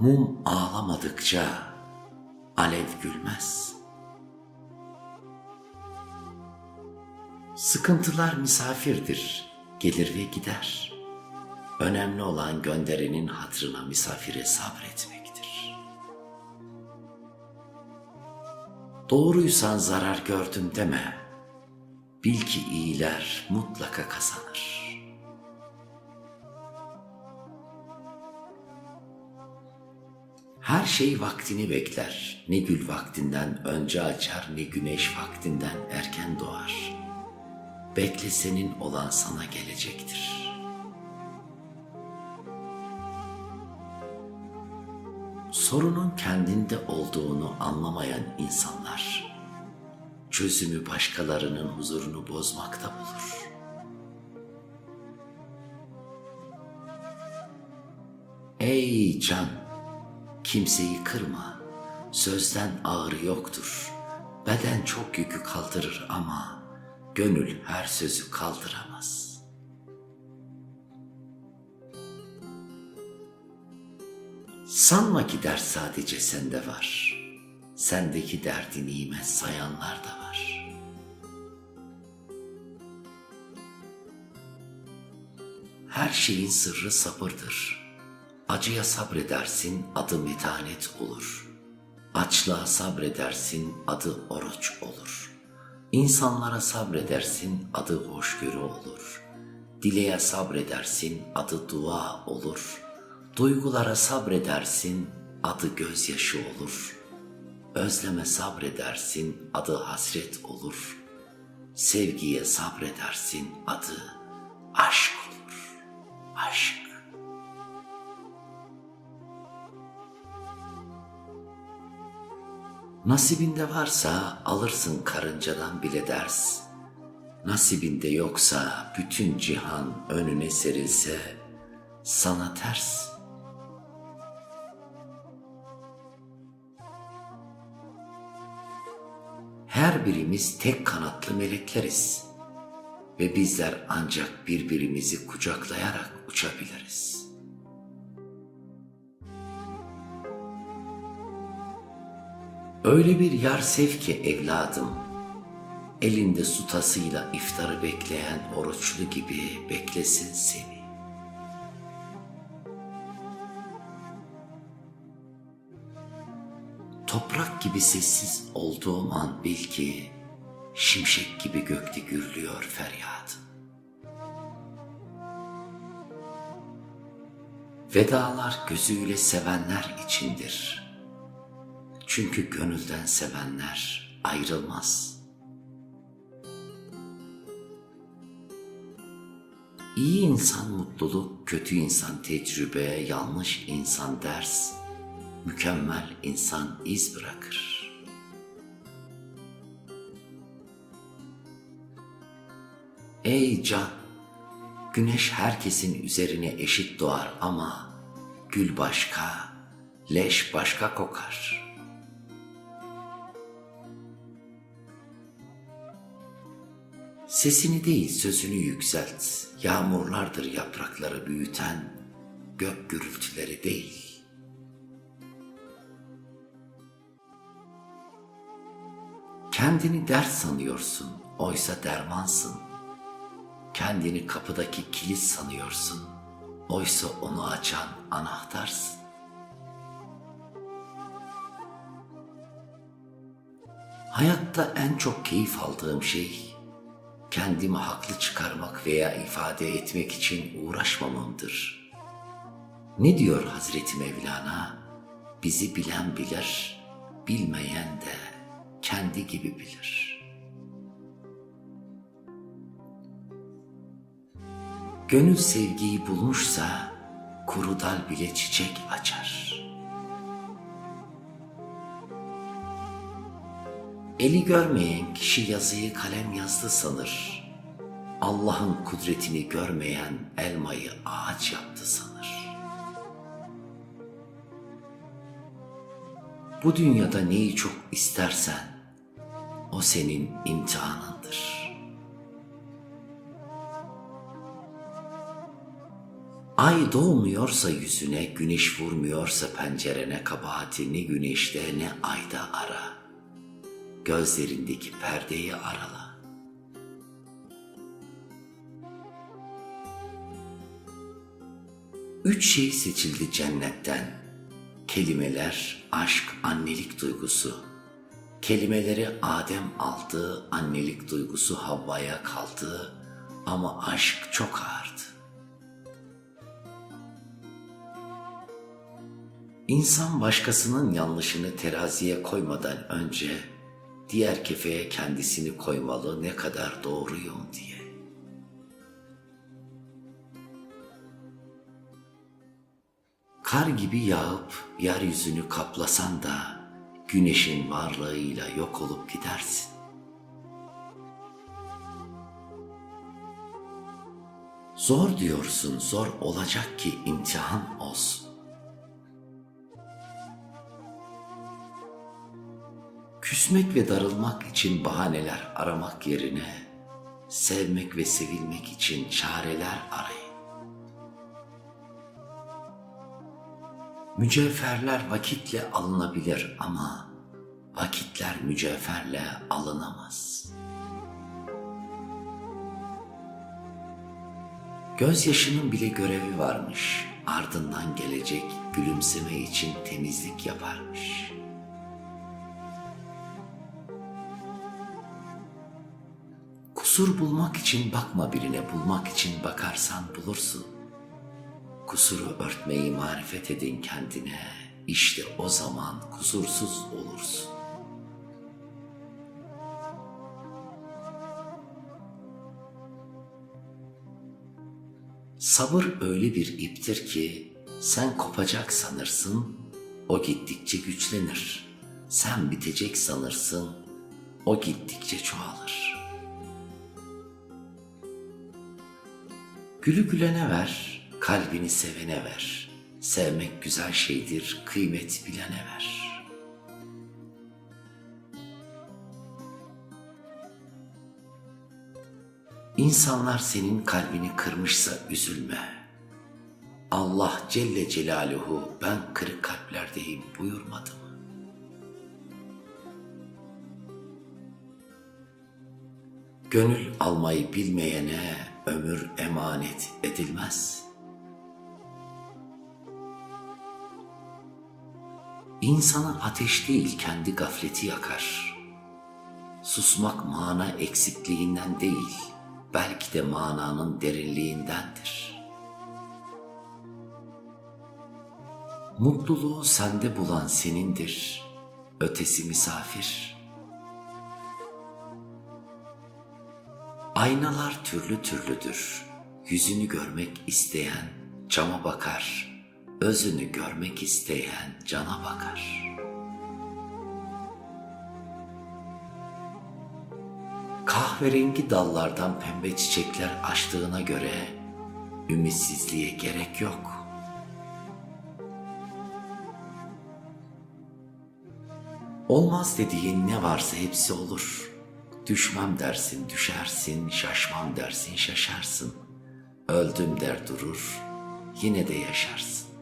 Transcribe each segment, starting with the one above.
Mum ağlamadıkça alev gülmez. Sıkıntılar misafirdir, gelir ve gider. Önemli olan gönderenin hatrına misafire sabretmektir. Doğruysan zarar gördüm deme. Bil ki iyiler mutlaka kazanır. Her şey vaktini bekler. Ne gül vaktinden önce açar, ne güneş vaktinden erken doğar. Bekle senin olan sana gelecektir. Sorunun kendinde olduğunu anlamayan insanlar, çözümü başkalarının huzurunu bozmakta bulur. Ey can! Kimseyi kırma. Sözden ağrı yoktur. Beden çok yükü kaldırır ama gönül her sözü kaldıramaz. Sanma ki dert sadece sende var. Sendeki derdi nimet sayanlar da var. Her şeyin sırrı sabırdır. Acıya sabredersin adı metanet olur. Açlığa sabredersin adı oruç olur. İnsanlara sabredersin adı hoşgörü olur. Dileğe sabredersin adı dua olur. Duygulara sabredersin adı gözyaşı olur. Özleme sabredersin adı hasret olur. Sevgiye sabredersin adı aşk olur. Aşk. Nasibinde varsa alırsın karıncadan bile ders. Nasibinde yoksa bütün cihan önüne serilse sana ters. Her birimiz tek kanatlı melekleriz ve bizler ancak birbirimizi kucaklayarak uçabiliriz.'' Öyle bir yar sev ki evladım, elinde su tasıyla iftarı bekleyen oruçlu gibi beklesin seni. Toprak gibi sessiz olduğum an bil ki, şimşek gibi gökte gürlüyor feryadım. Vedalar gözüyle sevenler içindir.'' Çünkü gönülden sevenler ayrılmaz. İyi insan mutluluk, kötü insan tecrübe, yanlış insan ders, mükemmel insan iz bırakır. Ey can, güneş herkesin üzerine eşit doğar ama gül başka, leş başka kokar.'' Sesini değil sözünü yükselt. Yağmurlardır yaprakları büyüten, gök gürültüleri değil. Kendini dert sanıyorsun, oysa dermansın. Kendini kapıdaki kilit sanıyorsun, oysa onu açan anahtarsın. Hayatta en çok keyif aldığım şey kendimi haklı çıkarmak veya ifade etmek için uğraşmamamdır. Ne diyor Hazreti Mevlana? Bizi bilen bilir, bilmeyen de kendi gibi bilir. Gönül sevgiyi bulmuşsa kuru dal bile çiçek açar.'' Eli görmeyen kişi yazıyı kalem yazdı sanır. Allah'ın kudretini görmeyen elmayı ağaç yaptı sanır. Bu dünyada neyi çok istersen o senin imtihanındır. Ay doğmuyorsa yüzüne, güneş vurmuyorsa pencerene kabahati ne güneşte ne ayda ara. Gözlerindeki perdeyi arala. Üç şey seçildi cennetten. Kelimeler, aşk, annelik duygusu. Kelimeleri Adem aldı, annelik duygusu Havva'ya kaldı ama aşk çok ağırdı. İnsan başkasının yanlışını teraziye koymadan önce diğer kefeye kendisini koymalı ne kadar doğruyum diye. Kar gibi yağıp yeryüzünü kaplasan da güneşin varlığıyla yok olup gidersin. Zor diyorsun, zor olacak ki imtihan olsun. Küsmek ve darılmak için bahaneler aramak yerine sevmek ve sevilmek için çareler arayın. Mücevherler vakitle alınabilir ama vakitler mücevherle alınamaz. Gözyaşının bile görevi varmış. Ardından gelecek gülümseme için temizlik yaparmış. Kusur bulmak için bakma birine, bulmak için bakarsan bulursun. Kusuru örtmeyi marifet edin kendine. İşte o zaman kusursuz olursun. Sabır öyle bir iptir ki sen kopacak sanırsın, o gittikçe güçlenir. Sen bitecek sanırsın, o gittikçe çoğalır. Gülü gülene ver, kalbini sevene ver. Sevmek güzel şeydir, kıymet bilene ver. İnsanlar senin kalbini kırmışsa üzülme. Allah Celle Celaluhu ben kırık kalplerdeyim buyurmadı mı? Gönül almayı bilmeyene ömür emanet edilmez. İnsanı ateş değil kendi gafleti yakar. Susmak mana eksikliğinden değil, belki de mananın derinliğindendir. Mutluluğu sende bulan senindir, ötesi misafir.'' Aynalar türlü türlüdür. Yüzünü görmek isteyen cama bakar. Özünü görmek isteyen cana bakar. Kahverengi dallardan pembe çiçekler açtığına göre ümitsizliğe gerek yok. Olmaz dediğin ne varsa hepsi olur.'' Düşmem dersin düşersin, şaşmam dersin şaşarsın. Öldüm der durur, yine de yaşarsın.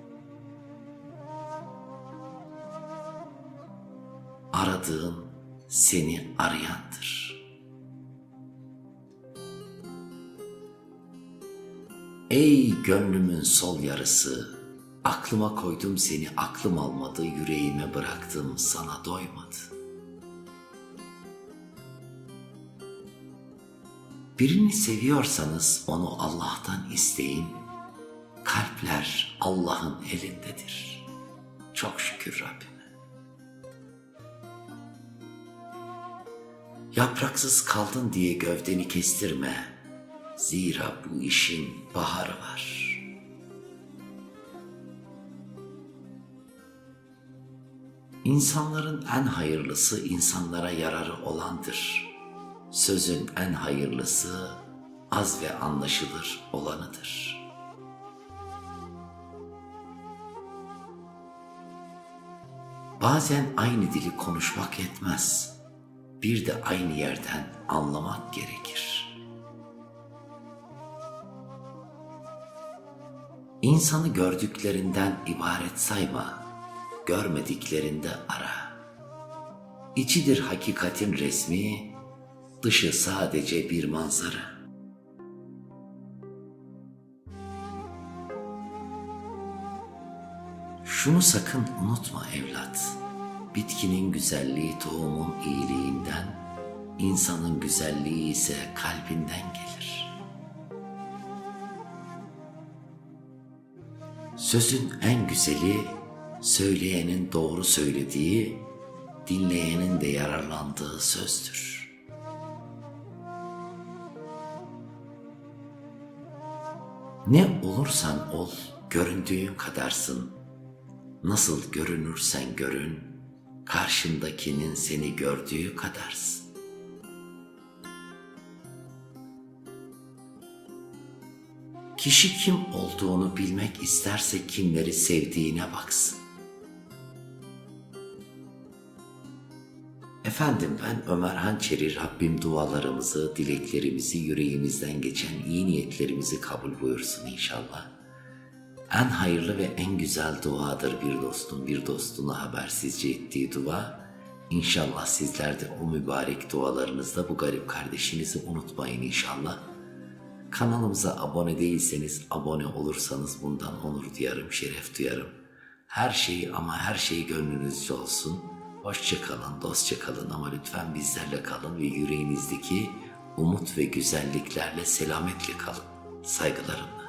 Aradığın seni arayandır. Ey gönlümün sol yarısı, aklıma koydum seni aklım almadı, yüreğime bıraktım sana doymadı.'' Birini seviyorsanız onu Allah'tan isteyin. Kalpler Allah'ın elindedir. Çok şükür Rabbime. Yapraksız kaldın diye gövdeni kestirme. Zira bu işin baharı var. İnsanların en hayırlısı insanlara yararı olandır.'' sözün en hayırlısı az ve anlaşılır olanıdır. Bazen aynı dili konuşmak yetmez. Bir de aynı yerden anlamak gerekir. İnsanı gördüklerinden ibaret sayma, görmediklerinde ara. İçidir hakikatin resmi, dışı sadece bir manzara. Şunu sakın unutma evlat. Bitkinin güzelliği tohumun iyiliğinden, insanın güzelliği ise kalbinden gelir. Sözün en güzeli, söyleyenin doğru söylediği, dinleyenin de yararlandığı sözdür. Ne olursan ol, göründüğün kadarsın. Nasıl görünürsen görün, karşındakinin seni gördüğü kadarsın. Kişi kim olduğunu bilmek isterse kimleri sevdiğine baksın. Efendim ben Ömer Hançeri Rabbim dualarımızı, dileklerimizi, yüreğimizden geçen iyi niyetlerimizi kabul buyursun inşallah. En hayırlı ve en güzel duadır bir dostun bir dostuna habersizce ettiği dua. İnşallah sizler de o mübarek dualarınızda bu garip kardeşinizi unutmayın inşallah. Kanalımıza abone değilseniz abone olursanız bundan onur duyarım, şeref duyarım. Her şeyi ama her şey gönlünüzce olsun. Hoşça kalın, dostça kalın ama lütfen bizlerle kalın ve yüreğinizdeki umut ve güzelliklerle selametle kalın. Saygılarımla.